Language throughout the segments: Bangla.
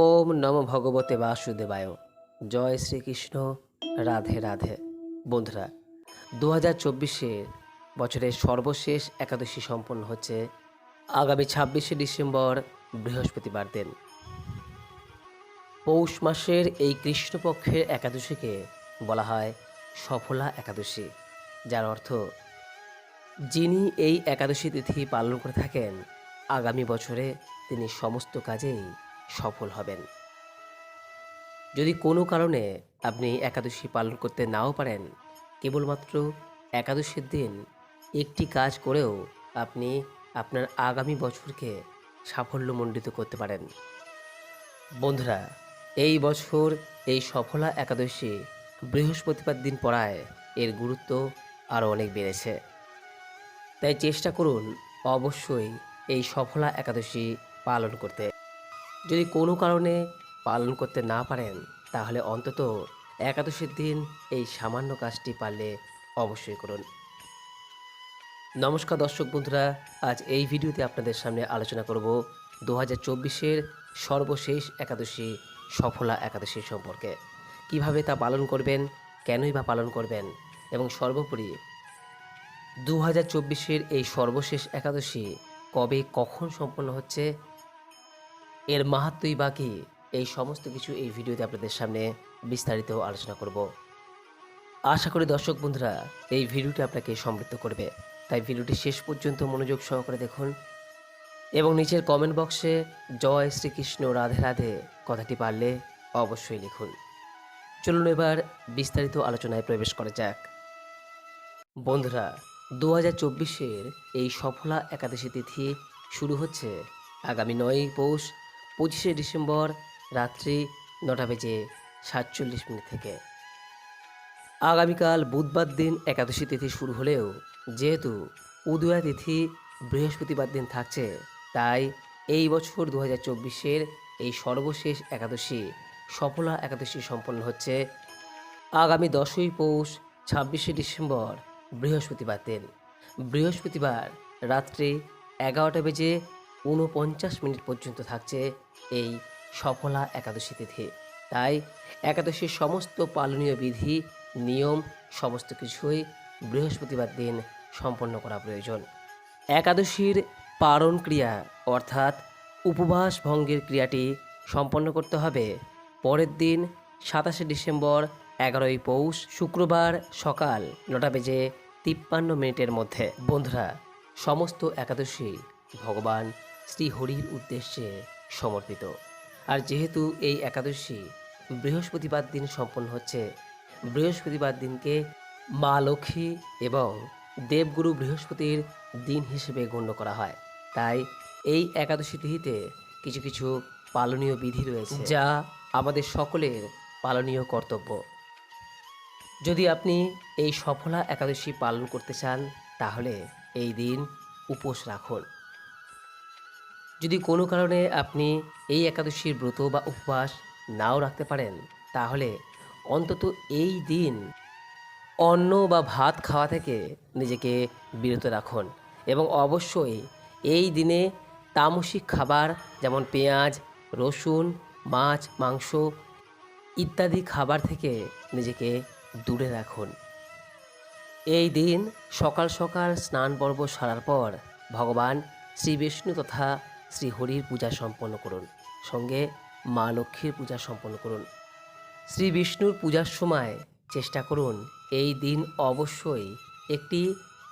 ওম নম ভগবতে বাসুদেবায়। জয় শ্রীকৃষ্ণ। রাধে রাধে। বন্ধুরা দু হাজার চব্বিশের বছরের সর্বশেষ একাদশী সম্পন্ন হচ্ছে আগামী ছাব্বিশে ডিসেম্বর বৃহস্পতিবার দিন। পৌষ মাসের এই কৃষ্ণপক্ষের একাদশীকে বলা হয় সফলা একাদশী, যার অর্থ যিনি এই একাদশী তিথি পালন করে থাকেন, আগামী বছরে তিনি সমস্ত কাজেই সফল হবেন। যদি কোনো কারণে আপনি একাদশী পালন করতে নাও পারেন, কেবলমাত্র একাদশীর দিন একটি কাজ করেও আপনি আপনার আগামী বছরকে সাফল্যমণ্ডিত করতে পারেন। বন্ধুরা, এই বছর এই সফলা একাদশী বৃহস্পতিবার দিন পড়ায় এর গুরুত্ব আরও অনেক বেড়েছে। তাই চেষ্টা করুন অবশ্যই এই সফলা একাদশী পালন করতে। যদি কোনো কারণে পালন করতে না পারেন, তাহলে অন্তত একাদশীর দিন এই সামান্য কাজটি পারলে অবশ্যই করুন। নমস্কার দর্শক বন্ধুরা, আজ এই ভিডিওতে আপনাদের সামনে আলোচনা করব দু হাজার চব্বিশের সর্বশেষ একাদশী, সফলা একাদশী সম্পর্কে। কীভাবে তা পালন করবেন, কেনই বা পালন করবেন, এবং সর্বোপরি দু হাজার চব্বিশের এই সর্বশেষ একাদশী কবে কখন সম্পন্ন হচ্ছে এর মাহাত্মই বা কি? এই সমস্ত কিছু এই ভিডিওতে আপনাদের সামনে বিস্তারিত আলোচনা করব। আশা করি দর্শক বন্ধুরা, এই ভিডিওটি আপনাকে সমৃদ্ধ করবে। তাই ভিডিওটি শেষ পর্যন্ত মনোযোগ সহকারে দেখুন এবং নিচের কমেন্ট বক্সে জয় শ্রীকৃষ্ণ রাধে রাধে কথাটি পারলে অবশ্যই লিখুন। চলুন এবার বিস্তারিত আলোচনায় প্রবেশ করা যাক। বন্ধুরা দু হাজার চব্বিশের এই সফলা একাদশী তিথি শুরু হচ্ছে আগামী নয়ই পৌষ পঁচিশে ডিসেম্বর রাত্রি নটা বেজে সাতচল্লিশ মিনিট থেকে। আগামীকাল বুধবার দিন একাদশী তিথি শুরু হলেও যেহেতু উদয়া তিথি বৃহস্পতিবার দিন থাকছে, তাই এই বছর দু হাজার চব্বিশের এই সর্বশেষ একাদশী, সফলা একাদশী সম্পন্ন হচ্ছে আগামী দশই পৌষ ছাব্বিশে ডিসেম্বর বৃহস্পতিবার দিন। বৃহস্পতিবার রাত্রি এগারোটা বেজে ঊনপঞ্চাশ মিনিট পর্যন্ত থাকছে এই সফলা একাদশী তিথি। তাই একাদশীর সমস্ত পালনীয় বিধি, নিয়ম, সমস্ত কিছুই বৃহস্পতিবার দিন সম্পন্ন করা প্রয়োজন। একাদশীর পারণ ক্রিয়া, অর্থাৎ উপবাস ভঙ্গের ক্রিয়াটি সম্পন্ন করতে হবে। পরের দিন সাতাশে ডিসেম্বর, এগারোই পৌষ, শুক্রবার সকাল নটা বেজে তিপ্পান্ন মিনিটের মধ্যে। বন্ধুরা, সমস্ত একাদশী ভগবান শ্রীহরির উদ্দেশ্যে সমর্পিত। আর যেহেতু এই একাদশী বৃহস্পতিবার দিন সম্পন্ন হচ্ছে, বৃহস্পতিবার দিনকে মা লক্ষ্মী এবং দেবগুরু বৃহস্পতির দিন হিসেবে গণ্য করা হয়। তাই এই একাদশী তিথিতে কিছু কিছু পালনীয় বিধি রয়েছে। যা আমাদের সকলের পালনীয় কর্তব্য। যদি আপনি এই সফলা একাদশী পালন করতে চান, তাহলে এই দিন উপোস রাখুন। যদি কোনো কারণে আপনি এই একাদশীর ব্রত বা উপবাস নাও রাখতে পারেন, তাহলে অন্তত এই দিন অন্ন বা ভাত খাওয়া থেকে নিজেকে বিরত রাখুন এবং অবশ্যই এই দিনে তামসিক খাবার যেমন পেঁয়াজ, রসুন, মাছ, মাংস ইত্যাদি খাবার থেকে নিজেকে দূরে রাখুন। এই দিন সকাল সকাল স্নান পর্ব সারার পর ভগবান শ্রী বিষ্ণু তথা শ্রী হরির পূজা সম্পন্ন করুন। সঙ্গে মা লক্ষ্মীর পূজা সম্পন্ন করুন। শ্রী বিষ্ণুর পূজার সময় চেষ্টা করুন এই দিন অবশ্যই একটি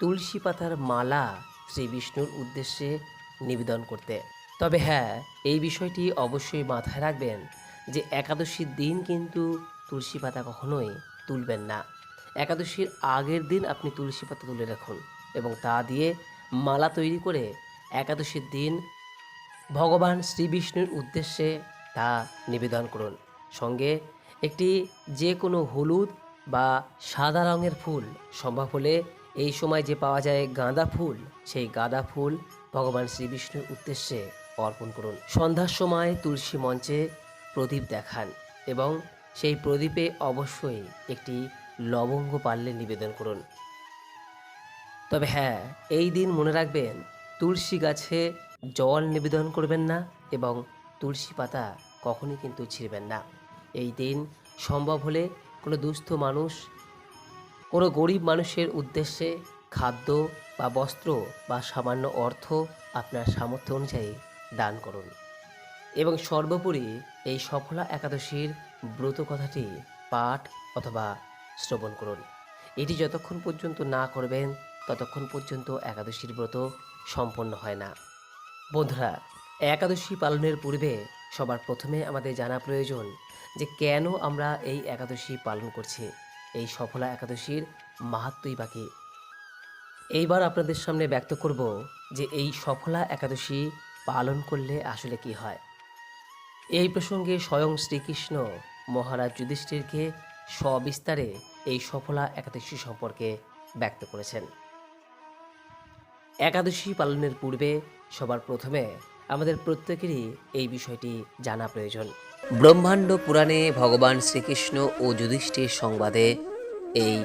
তুলসী পাতার মালা শ্রী বিষ্ণুর উদ্দেশ্যে নিবেদন করতে। তবে হ্যাঁ এই বিষয়টি অবশ্যই মাথায় রাখবেন যে একাদশীর দিন কিন্তু তুলসী পাতা কখনোই তুলবেন না। একাদশীর আগের দিন আপনি তুলসী পাতা তুলে রাখুন এবং তা দিয়ে মালা তৈরি করে একাদশীর দিন ভগবান শ্রী বিষ্ণুর উদ্দেশ্যে তা নিবেদন করুন। সঙ্গে একটি যে কোনো হলুদ বা সাদা রঙের ফুল সম্ভব হলে এই সময় যে পাওয়া যায় গাঁদা ফুল, সেই গাঁদা ফুল ভগবান শ্রী বিষ্ণুর উদ্দেশ্যে অর্পণ করুন। সন্ধ্যার সময় তুলসী মঞ্চে প্রদীপ দেখান এবং সেই প্রদীপে অবশ্যই একটি লবঙ্গ পারলে নিবেদন করুন। তবে হ্যাঁ এই দিন মনে রাখবেন, তুলসী গাছে জল নিবেদন করবেন না এবং তুলসী পাতা কখনই কিন্তু ছিঁড়বেন না। এই দিন সম্ভব হলে কোনো দুস্থ মানুষ, কোনো গরিব মানুষের উদ্দেশ্যে খাদ্য বা বস্ত্র বা সামান্য অর্থ আপনার সামর্থ্য অনুযায়ী দান করুন। এবং সর্বোপরি এই সফলা একাদশীর ব্রত কথাটি পাঠ অথবা শ্রবণ করুন। এটি যতক্ষণ পর্যন্ত না করবেন, ততক্ষণ পর্যন্ত একাদশীর ব্রত সম্পন্ন হয় না। বন্ধুরা, একাদশী পালনের পূর্বে সবার প্রথমে আমাদের জানা প্রয়োজন যে কেন আমরা এই একাদশী পালন করছি, এই সফলা একাদশীর মাহাত্মই বাকি এইবার আপনাদের সামনে ব্যক্ত করব যে এই সফলা একাদশী পালন করলে আসলে কি হয়। এই প্রসঙ্গে স্বয়ং শ্রীকৃষ্ণ মহারাজ যুধিষ্ঠিরকে সবিস্তারে এই সফলা একাদশী সম্পর্কে ব্যক্ত করেছেন। একাদশী পালনের পূর্বে সবার প্রথমে আমাদের প্রত্যেকেরই এই বিষয়টি জানা প্রয়োজন। ব্রহ্মাণ্ড পুরাণে ভগবান শ্রীকৃষ্ণ ও যুধিষ্ঠির সংবাদে এই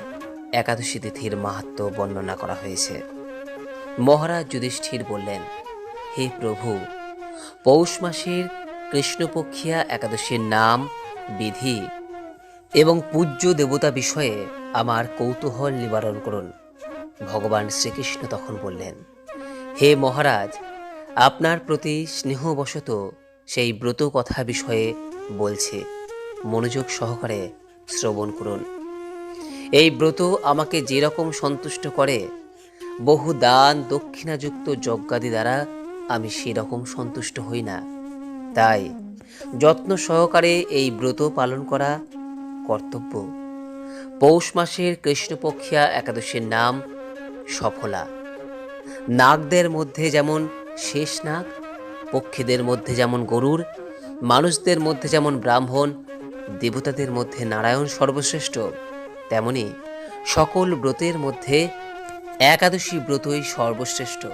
একাদশী তিথির মাহাত্ম বর্ণনা করা হয়েছে। মহারাজ যুধিষ্ঠির বললেন, হে প্রভু, পৌষ মাসের কৃষ্ণপক্ষিয়া একাদশীর নাম, বিধি এবং পূজ্য দেবতা বিষয়ে আমার কৌতূহল নিবারণ করুন। ভগবান শ্রীকৃষ্ণ তখন বললেন, হে মহারাজ, আপনার প্রতি স্নেহবশত সেই ব্রত কথা বিষয়ে বলছে। মনোযোগ সহকারে শ্রবণ করুন। এই ব্রত আমাকে যেরকম সন্তুষ্ট করে, বহু দান দক্ষিণাযুক্ত যজ্ঞাদি দ্বারা আমি সেরকম সন্তুষ্ট হই না। তাই যত্ন সহকারে এই ব্রত পালন করা কর্তব্য। পৌষ মাসের কৃষ্ণপক্ষিয়া একাদশীর নাম সফলা। নাগদের মধ্যে যেমন শেষ নাগ, পক্ষীদের মধ্যে যেমন গরুর, মানুষদের মধ্যে যেমন ব্রাহ্মণ, দেবতাদের মধ্যে নারায়ণ সর্বশ্রেষ্ঠ, তেমনি সকল ব্রতের মধ্যে একাদশী ব্রতই সর্বশ্রেষ্ঠ।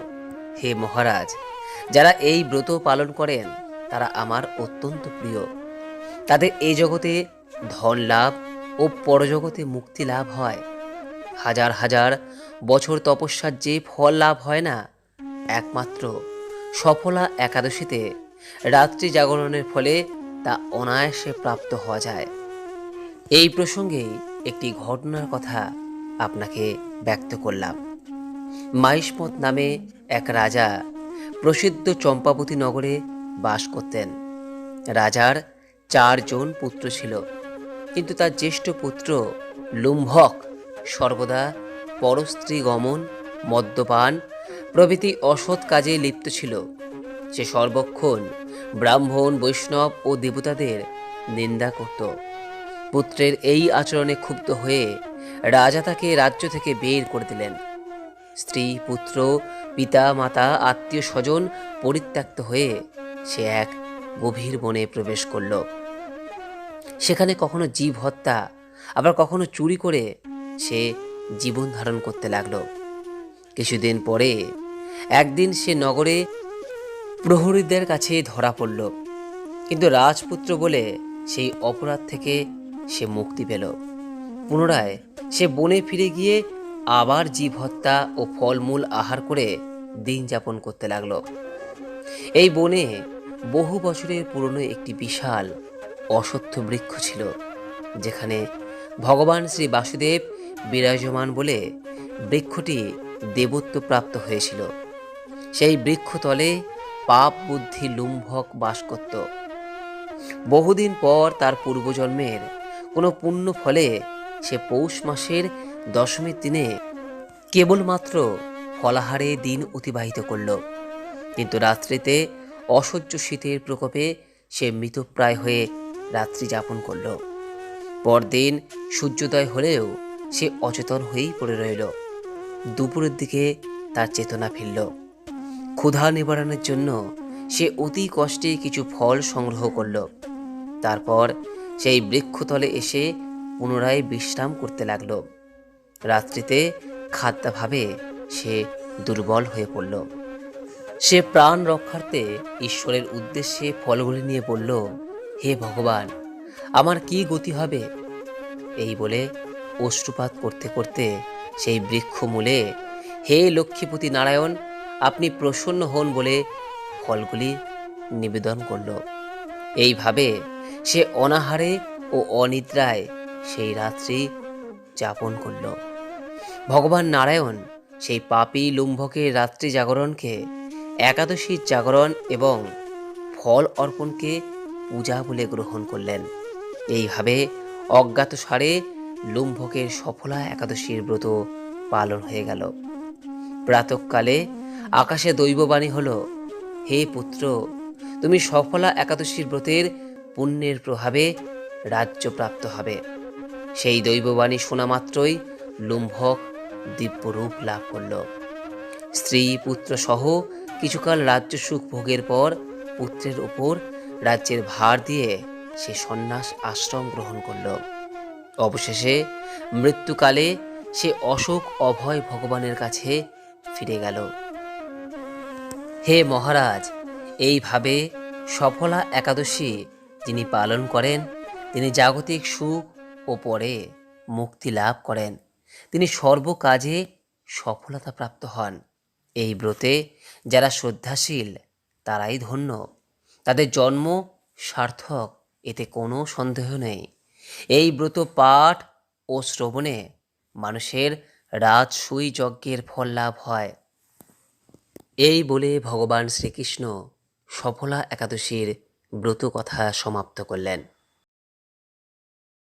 হে মহারাজ, যারা এই ব্রত পালন করেন, তারা আমার অত্যন্ত প্রিয়। তাদের এই জগতে ধন লাভ ও পরজগতে মুক্তি লাভ হয়। হাজার হাজার বছর তপস্যার যে ফল লাভ হয় না, একমাত্র সফলা একাদশীতে রাত্রি জাগরণের ফলে তা অনায়াসে প্রাপ্ত হওয়া যায়। এই প্রসঙ্গেই একটি ঘটনার কথা আপনাকে ব্যক্ত করলাম। মাইসমত নামে এক রাজা প্রসিদ্ধ চম্পাবতী নগরে বাস করতেন। রাজার চারজন পুত্র ছিল, কিন্তু তার জ্যেষ্ঠ পুত্র লুম্ভক সর্বদা পরস্ত্রী গমন মদ্যপান, প্রভৃতি অসৎ কাজে লিপ্ত ছিল। সে সর্বক্ষণ ব্রাহ্মণ, বৈষ্ণব ও দেবতাদের নিন্দা করত। পুত্রের এই আচরণে ক্ষুব্ধ হয়ে রাজা তাকে রাজ্য থেকে বের করে দিলেন। স্ত্রী, পুত্র, পিতা, মাতা, আত্মীয় স্বজন পরিত্যক্ত হয়ে সে এক গভীর বনে প্রবেশ করল। সেখানে কখনো জীব হত্যা, আবার কখনো চুরি করে সে জীবন ধারণ করতে লাগল। কিছুদিন পরে একদিন সে নগরে প্রহরীদের কাছে ধরা পড়ল। কিন্তু রাজপুত্র বলে সেই অপরাধ থেকে সে মুক্তি পেল। পুনরায় সে বনে ফিরে গিয়ে আবার জীব হত্যা ও ফলমূল আহার করে দিন যাপন করতে লাগল। এই বনে বহু বছরের পুরনো একটি বিশাল অসত্য বৃক্ষ ছিল, যেখানে ভগবান শ্রী বাসুদেব বিরাজমান বলে বৃক্ষটি দেবত্ব প্রাপ্ত হয়েছিল। সেই বৃক্ষতলে পাপ বুদ্ধি লুম্ভক বাস করত। বহুদিন পর তার পূর্বজন্মের কোনো পুণ্য ফলে সে পৌষ মাসের দশমীর দিনে কেবলমাত্র ফলাহারে দিন অতিবাহিত করল। কিন্তু রাত্রিতে অসহ্য শীতের প্রকোপে সে মৃতপ্রায় হয়ে রাত্রি যাপন করল। পরদিন সূর্যোদয় হলেও সে অচেতন হয়েই পড়ে রইল। দুপুরের দিকে তার চেতনা ফিরল। ক্ষুধা নিবারণের জন্য সে অতি কষ্টে কিছু ফল সংগ্রহ করল। তারপর সেই বৃক্ষতলে এসে পুনরায় বিশ্রাম করতে লাগল। রাত্রিতে খাদ্যাভাবে সে দুর্বল হয়ে পড়ল। সে প্রাণ রক্ষার্থে ঈশ্বরের উদ্দেশ্যে ফলগুলি নিয়ে বলল, হে ভগবান, আমার কি গতি হবে? এই বলে অশ্রুপাত করতে করতে সেই বৃক্ষ মূলে হে লক্ষ্মীপতি নারায়ণ, আপনি প্রসন্ন হন বলে ফলগুলি নিবেদন করল। এইভাবে সে অনাহারে ও অনিদ্রায় সেই রাত্রি যাপন করল। ভগবান নারায়ণ সেই পাপী লুম্ভকের রাত্রি জাগরণকে, একাদশীর জাগরণ এবং ফল অর্পণকে পূজা বলে গ্রহণ করলেন। এইভাবে অজ্ঞাত সারে লুম্ভকের সফলা একাদশীর ব্রত পালন হয়ে গেল। প্রাতকালে আকাশে দৈববাণী হল, হে পুত্র, তুমি সফলা একাদশীর ব্রতের পুণ্যের প্রভাবে রাজ্য প্রাপ্ত হবে। সেই দৈববাণী শোনা মাত্রই লুম্ভক দিব্যরূপ লাভ করল। স্ত্রী পুত্র সহ কিছুকাল রাজ্য সুখ ভোগের পর পুত্রের উপর রাজ্যের ভার দিয়ে সে সন্ন্যাস আশ্রম গ্রহণ করল। অবশেষে মৃত্যুকালে সে অশোক অভয় ভগবানের কাছে ফিরে গেল। হে মহারাজ, এইভাবে সফলা একাদশী যিনি পালন করেন, তিনি জাগতিক সুখ ও পরে মুক্তি লাভ করেন। তিনি সর্বকাজে সফলতা প্রাপ্ত হন। এই ব্রতে যারা শ্রদ্ধাশীল, তারাই ধন্য। তাদের জন্ম সার্থক, এতে কোনো সন্দেহ নেই। এই ব্রত পাঠ ও শ্রবণে মানুষের রাজসুই যজ্ঞের ফল লাভ হয়। এই বলে ভগবান শ্রীকৃষ্ণ সফলা একাদশীর ব্রত কথা সমাপ্ত করলেন।